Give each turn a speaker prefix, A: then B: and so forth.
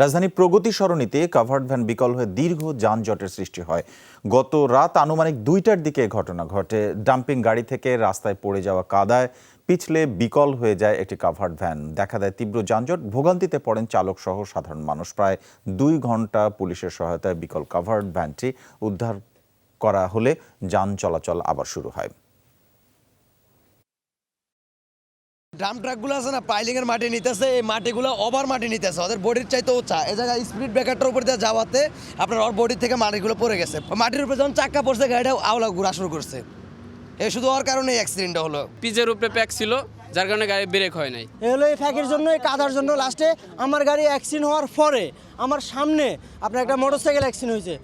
A: রাজধানী প্রগতি সরণিতে covered van বিকল হয়ে দীর্ঘ যানজটের সৃষ্টি হয়। গত রাত আনুমানিক দুইটার দিকে ঘটনা ঘটে। ডাম্পিং গাড়ি থেকে রাস্তায় পড়ে যাওয়া কাদায় পিছলে বিকল হয়ে যায় একটি কাভার্ড ভ্যান। দেখা দেয় তীব্র যানজট, ভোগান্তিতে পড়েন চালক সহ সাধারণ মানুষ। প্রায় দুই ঘণ্টা পুলিশের সহায়তায় বিকল কাভার্ড ভ্যানটি উদ্ধার করা হলে যান চলাচল আবার শুরু হয়।
B: ড্রাম ট্রাকগুলো আছে না পাইলিং এর মাটি নিতেছে এই মাটিগুলো ওভার মাটি নিতেছে। ওদের বডির চাইতে উঁচা। এই জায়গায় স্পিড ব্রেকারটার উপর দিয়ে যাওয়াতে আপনার ওর বডি থেকে মাটিগুলো পড়ে গেছে। মাটির উপরে যখন চাক্কা পড়ছে গাড়িটা আওলা ঘুরা শুরু করছে। এই শুধু ওর কারণে অ্যাক্সিডেন্টটা হলো।
C: পিজের উপরে প্যাক ছিল যার কারণে গাড়ি ব্রেক হয় নাই।
D: এ হলো এই ফ্যাকের জন্য এই কাদার জন্য লাস্টে আমার গাড়ি অ্যাক্সিডেন্ট হওয়ার পরে আমার সামনে আপনার একটা মোটরসাইকেল অ্যাক্সিডেন্ট হয়েছে।